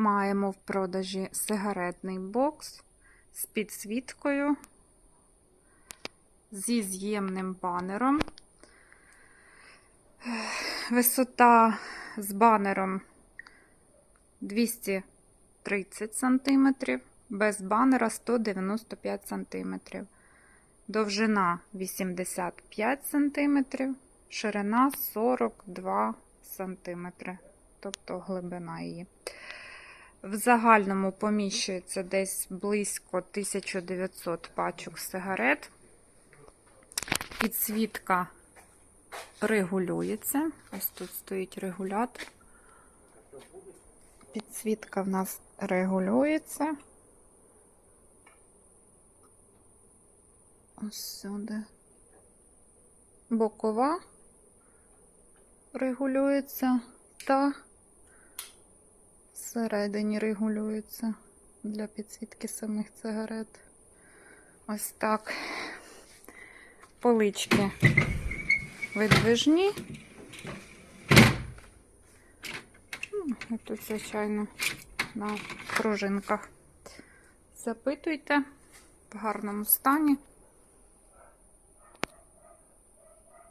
Маємо в продажі сигаретний бокс з підсвіткою, зі з'ємним банером. Висота з банером 230 см, без банера 195 см. Довжина 85 см, ширина 42 см, тобто глибина її. В загальному поміщується десь близько 1900 пачок сигарет. Підсвітка регулюється. Ось тут стоїть регулятор. Підсвітка в нас регулюється. Ось сюди. Бокова регулюється та всередині регулюється для підсвітки самих цигарет. Ось так. Полички видвижні. І тут, звичайно, на пружинках. Запитуйте в гарному стані.